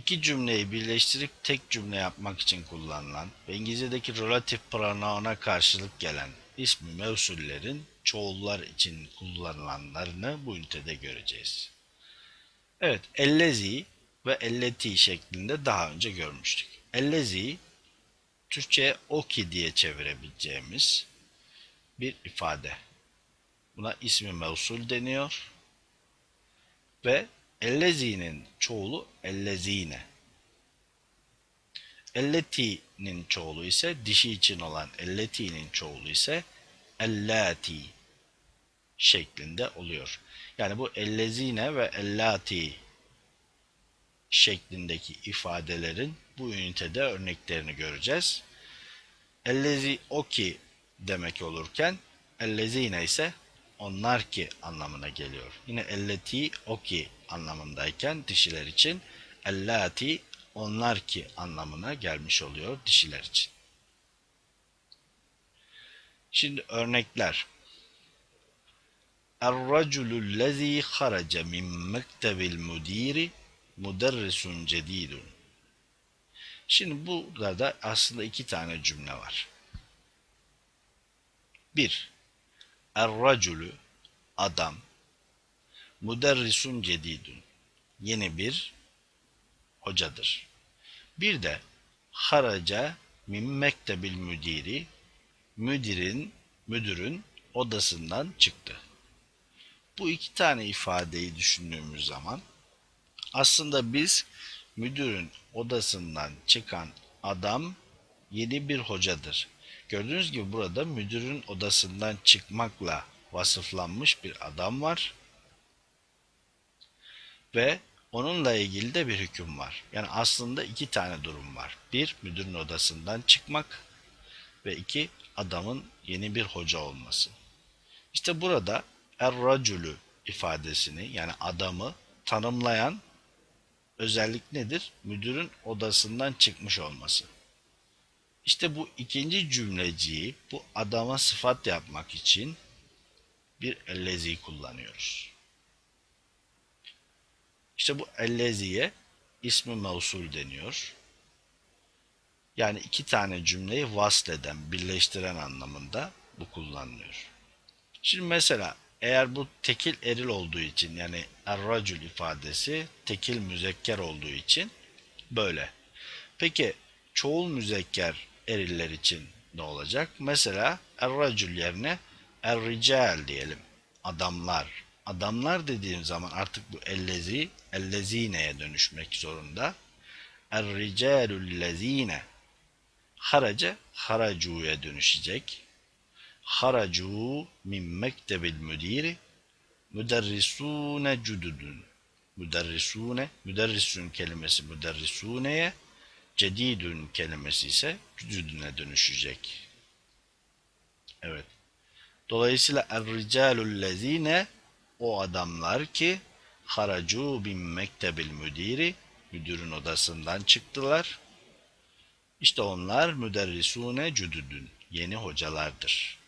iki cümleyi birleştirip tek cümle yapmak için kullanılan ve İngilizce'deki relatif pronoun'a karşılık gelen ismi mevsullerin çoğullar için kullanılanlarını bu ünitede göreceğiz. Evet, ellezi ve elleti şeklinde daha önce görmüştük. Ellezi, Türkçe'ye o ki diye çevirebileceğimiz bir ifade. Buna ismi mevsul deniyor. Ve ellezinin çoğulu ellezine. Elleti'nin çoğulu ise dişi için olan elleti'nin çoğulu ise ellati şeklinde oluyor. Yani bu ellezine ve ellati şeklindeki ifadelerin bu ünitede örneklerini göreceğiz. Ellezi o ki demek olurken ellezine ise onlar ki anlamına geliyor. Yine elleti o ki anlamındayken dişiler için ellati onlar ki anlamına gelmiş oluyor dişiler için. Şimdi örnekler. Er-raculu lezî haraca min mektebil müdiri muderrisun cedidun. Şimdi burada da aslında iki tane cümle var. Bir, Er-raculu adam muderrisun cedidun yeni bir hocadır. Bir de haraca min mektebil müdiri müdirin müdürün odasından çıktı. Bu iki tane ifadeyi düşündüğümüz zaman aslında biz müdürün odasından çıkan adam yeni bir hocadır. Gördüğünüz gibi burada müdürün odasından çıkmakla vasıflanmış bir adam var. Ve onunla ilgili de bir hüküm var. Yani aslında iki tane durum var. Bir, müdürün odasından çıkmak ve iki, adamın yeni bir hoca olması. İşte burada er-racülü ifadesini yani adamı tanımlayan özellik nedir? Müdürün odasından çıkmış olması. İşte bu ikinci cümleciyi bu adama sıfat yapmak için bir ellezi kullanıyoruz. İşte bu elleziye ismi mevsul deniyor. Yani iki tane cümleyi vasleden, birleştiren anlamında bu kullanılıyor. Şimdi mesela eğer bu tekil eril olduğu için yani erracül ifadesi tekil müzekker olduğu için böyle. Peki çoğul müzekker eriller için ne olacak? Mesela erracül yerine errical diyelim. Adamlar. Adamlar dediğim zaman artık bu ellezi, ellezineye dönüşmek zorunda. Erricalüllezine haraca haracuya dönüşecek. Haracu min mektebil müdiri müderrisune cududun. Müderrisune, müderrisun kelimesi müderrisuneye, cedidun kelimesi ise cududune dönüşecek. Evet. Dolayısıyla er-ricalüllezine o adamlar ki haracu bin mektebil müdiri müdürün odasından çıktılar. İşte onlar müderrisune cududun yeni hocalardır.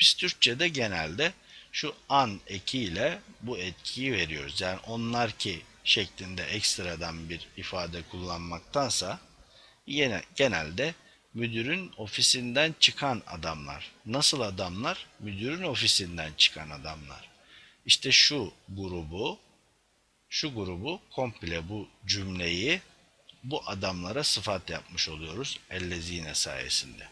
Biz Türkçe'de genelde şu an ekiyle bu etkiyi veriyoruz. Yani onlar ki şeklinde ekstradan bir ifade kullanmaktansa yine genelde müdürün ofisinden çıkan adamlar. Nasıl adamlar? Müdürün ofisinden çıkan adamlar. İşte şu grubu, şu grubu komple bu cümleyi bu adamlara sıfat yapmış oluyoruz ellezine sayesinde.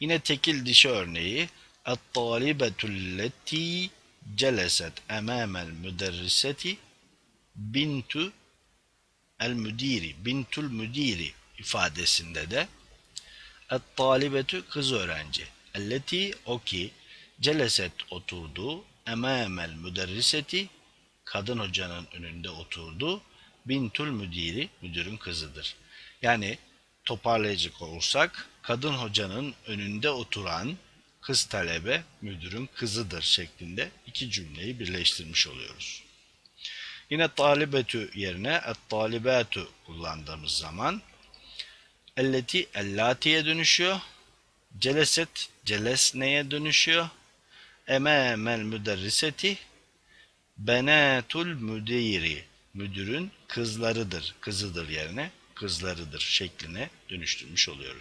Yine tekil dişi örneği Et-talibetulleti celeset emamel müderriseti bintu el müdiri, bintul müdiri ifadesinde de et-talibetü kız öğrenci. Elleti o ki celeset oturdu emamel müderriseti kadın hocanın önünde oturdu. Bintul müdiri müdürün kızıdır. Yani toparlayacak olursak kadın hocanın önünde oturan kız talebe müdürün kızıdır şeklinde iki cümleyi birleştirmiş oluyoruz. Yine talibetü yerine et-talibetü kullandığımız zaman elleti ellatiye dönüşüyor. Celeset celesneye dönüşüyor. Emamel müderriseti benatul müdiri müdürün kızlarıdır, kızıdır yerine kızlarıdır şekline dönüştürmüş oluyoruz.